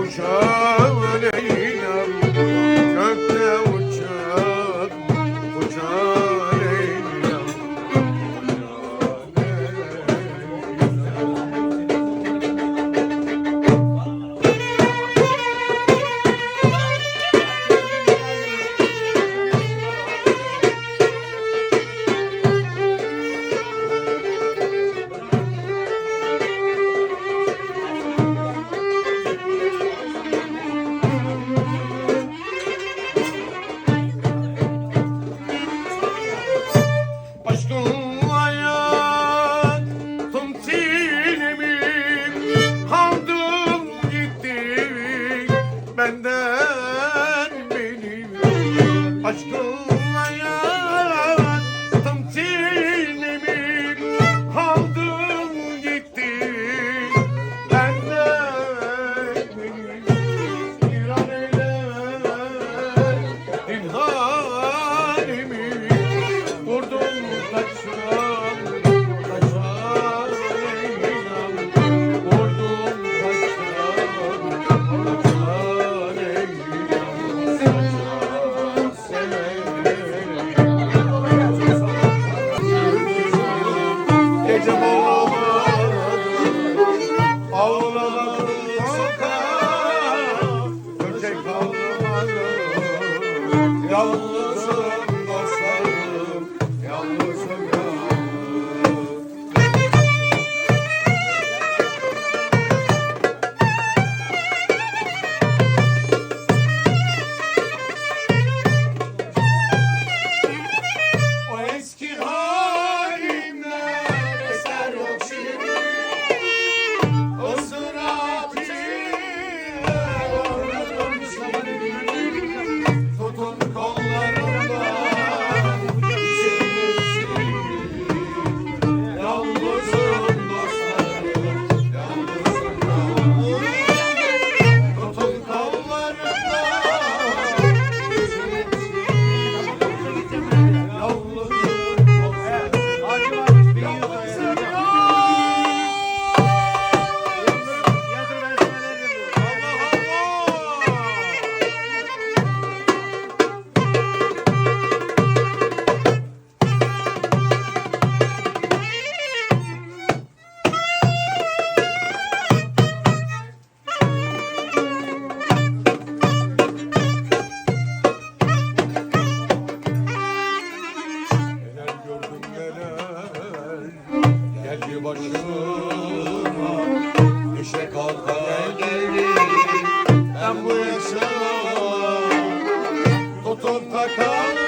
Uçan Leyla'm gökte uçan, uçan. Yaşama Tutup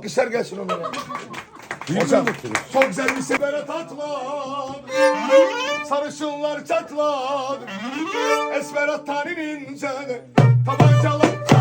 Alkışlar gelsin onlara. Hocam çok güzel bir sebere tatlar. Sarışınlar çatlar. Esmer attaninin ince. Tabancalar çatlar.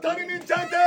誰にちゃんと